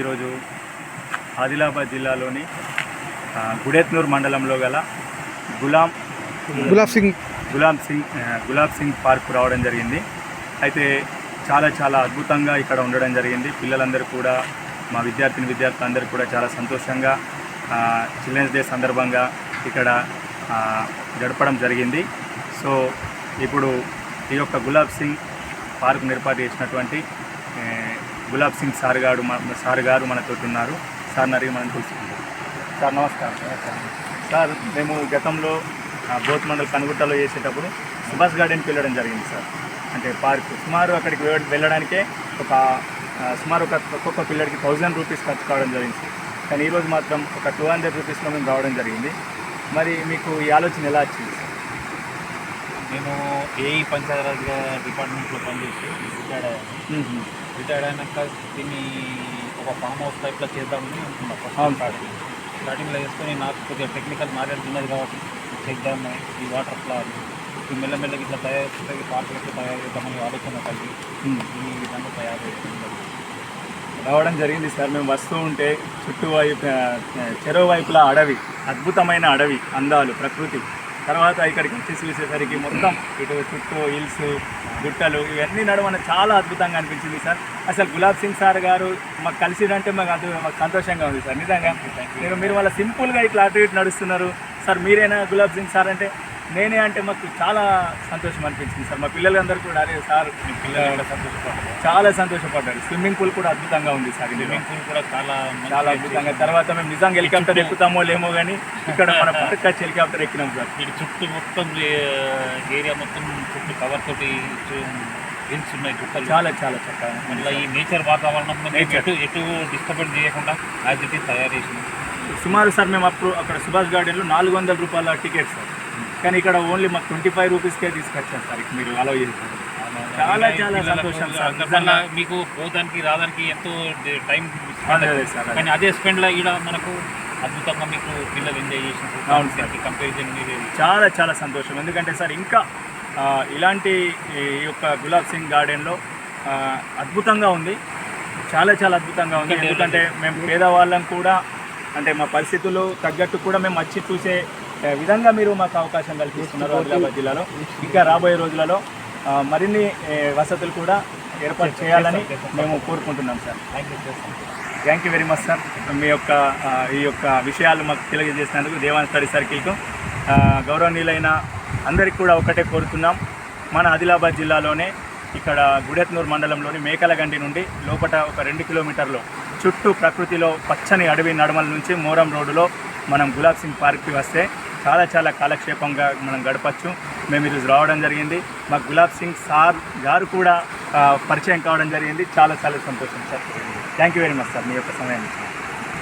ఈరోజు ఆదిలాబాద్ జిల్లాలోని గుడేత్నూర్ మండలంలో గల గులాం గులాబ్ సింగ్. గులాబ్ సింగ్ గులాబ్ సింగ్ పార్క్ రావడం జరిగింది. అయితే చాలా చాలా అద్భుతంగా ఇక్కడ ఉండడం జరిగింది. పిల్లలందరూ కూడా మా విద్యార్థిని విద్యార్థులు అందరూ కూడా చాలా సంతోషంగా చిల్డ్రన్స్ డే సందర్భంగా ఇక్కడ గడపడం జరిగింది. సో ఇప్పుడు ఈ యొక్క గులాబ్ సింగ్ పార్క్ ఏర్పాటు చేసినటువంటి గులాబ్ సింగ్ సార్ గారు సార్ గారు మనతో ఉన్నారు. సార్ అడిగి మనం తెలుసుకుంటాం సార్ నమస్కారం. సార్ మేము గతంలో బోత్ మండల్ కనుగుట్టలో చేసేటప్పుడు సుభాష్ గార్డెన్కి వెళ్ళడం జరిగింది సార్. అంటే పార్క్. సుమారు అక్కడికి వెళ్ళడానికే ఒక సుమారు ఒక ఒక్కొక్క పిల్లడికి థౌజండ్ రూపీస్ ఖర్చు కావడం జరిగింది కానీ ఈరోజు మాత్రం ఒక టూ హండ్రెడ్ రూపీస్లో మేము రావడం జరిగింది. మరి మీకు ఈ ఆలోచన ఎలా వచ్చింది సార్? నేను ఏఈ పంచాయతీరాజ్ డిపార్ట్మెంట్లో పనిచేసి రిటైర్డ్ అయ్యాను. రిటైర్డ్ అయినాక దీన్ని ఒక ఫామ్ హౌస్ టైప్లో చేద్దామని అనుకున్నా ఫస్ట్. స్టార్టింగ్ స్టార్టింగ్లో చేసుకొని నాకు కొద్దిగా టెక్నికల్ నాలెడ్జ్ ఉన్నది కాబట్టి చేద్దాము ఈ వాటర్ ఫ్లవర్ ఈ మెల్లమెల్లగా ఇట్లా తయారు చేస్తే పార్క్ ఎట్లా తయారు చేద్దామని ఆలోచన కలిగి ఈ విధంగా తయారు చేస్తుంది రావడం జరిగింది సార్. మేము వస్తూ ఉంటే చుట్టూ వైపు ఆ, చెరువు వైపులా అడవి అద్భుతమైన అడవి అందాలు ప్రకృతి. తర్వాత ఇక్కడికి వచ్చి చూసేసరికి మొత్తం ఇటు చుట్టూ హిల్స్ గుట్టలు ఇవన్నీ నడవన చాలా అద్భుతంగా అనిపించింది సార్. అసలు గులాబ్ సింగ్ సార్ గారు మాకు కలిసిడంటే మాకు అది మాకు సంతోషంగా ఉంది సార్ నిజంగా. మీరు మీరు వాళ్ళ సింపుల్గా ఇట్లా అటు ఇటు నడుస్తున్నారు. సార్ మీరేనా గులాబ్ సింగ్ సార్ అంటే నేనే అంటే మాకు చాలా సంతోషం అనిపించింది సార్. మా పిల్లలందరూ కూడా అరే సార్ మీ పిల్లలు సంతోషపడ్డారు? చాలా సంతోషపడ్డారు. స్విమ్మింగ్ పూల్ కూడా అద్భుతంగా ఉంది సార్. స్విమ్మింగ్ పూల్ కూడా చాలా చాలా అద్భుతంగా. తర్వాత మేము నిజంగా హెలికాప్టర్ ఎక్కుతామో లేమో కానీ ఇక్కడ మన పార్క్ వచ్చి హెలికాప్టర్ ఎక్కినాం సార్. ఇటు చుట్టూ మొత్తం ఏరియా మొత్తం చుట్టూ కవర్ తోటి హిల్స్ ఉన్నాయి గుట్టలు చాలా చాలా చక్కగా మళ్ళీ ఈ నేచర్ వాతావరణం. ఎటు ఎటు డిస్టర్బెన్స్ చేయకుండా యాజ్ ఇట్ ఈస్ తయారు చేసింది. సుమారు సార్ మేము అప్పుడు అక్కడ సుభాష్ గార్డెన్లో నాలుగు వందల రూపాయల టికెట్ సార్. కానీ ఇక్కడ ఓన్లీ మాకు ట్వంటీ ఫైవ్ రూపీస్కే తీసుకొచ్చారు సార్. ఇక్కడ మీరు అలౌ చేశారు. చాలా చాలా సంతోషం సార్. మీకు పోదానికి రావడానికి ఎంతో టైం సార్. కానీ అదే స్పెండ్లో ఈడ మనకు అద్భుతంగా మీకు పిల్లలు ఎంజాయ్ అవును సార్. చేసిన కంపారిజన్ చాలా చాలా సంతోషం. ఎందుకంటే సార్ ఇంకా ఇలాంటి ఈ యొక్క గులాబ్ సింగ్ గార్డెన్లో అద్భుతంగా ఉంది. చాలా చాలా అద్భుతంగా ఉంది. ఎందుకంటే మేము పేదవాళ్ళం కూడా అంటే మా పరిస్థితులు తగ్గట్టు కూడా మేము వచ్చి చూసే విధంగా మీరు మాకు అవకాశం కల్పిస్తున్నారు ఆదిలాబాద్ జిల్లాలో? ఇంకా రాబోయే రోజులలో మరిన్ని వసతులు కూడా ఏర్పాటు చేయాలని మేము కోరుకుంటున్నాం sir. Thank you thank you very much sir మీ యొక్క ఈ యొక్క విషయాలు మాకు తెలియజేసినందుకు దేవాన్ స్టడీ సర్కిల్కు గౌరవనీయులైన అందరికీ కూడా ఒకటే కోరుతున్నాం. మన ఆదిలాబాద్ జిల్లాలోనే ఇక్కడ గుడెత్నూరు మండలంలోని మేకలగండి నుండి లోపట ఒక రెండు కిలోమీటర్లు చుట్టూ ప్రకృతిలో పచ్చని అడవి నడమల నుంచి మోరం రోడ్డులో మనం గులాబ్ సింగ్ పార్క్కి వస్తే చాలా చాలా కాలక్షేపంగా మనం గడపచ్చు. మేము ఈరోజు రావడం జరిగింది. మా గులాబ్ సింగ్ సార్ గారు కూడా పరిచయం కావడం జరిగింది. చాలా చాలా సంతోషం sir. Thank you very much sir మీ యొక్క సమయం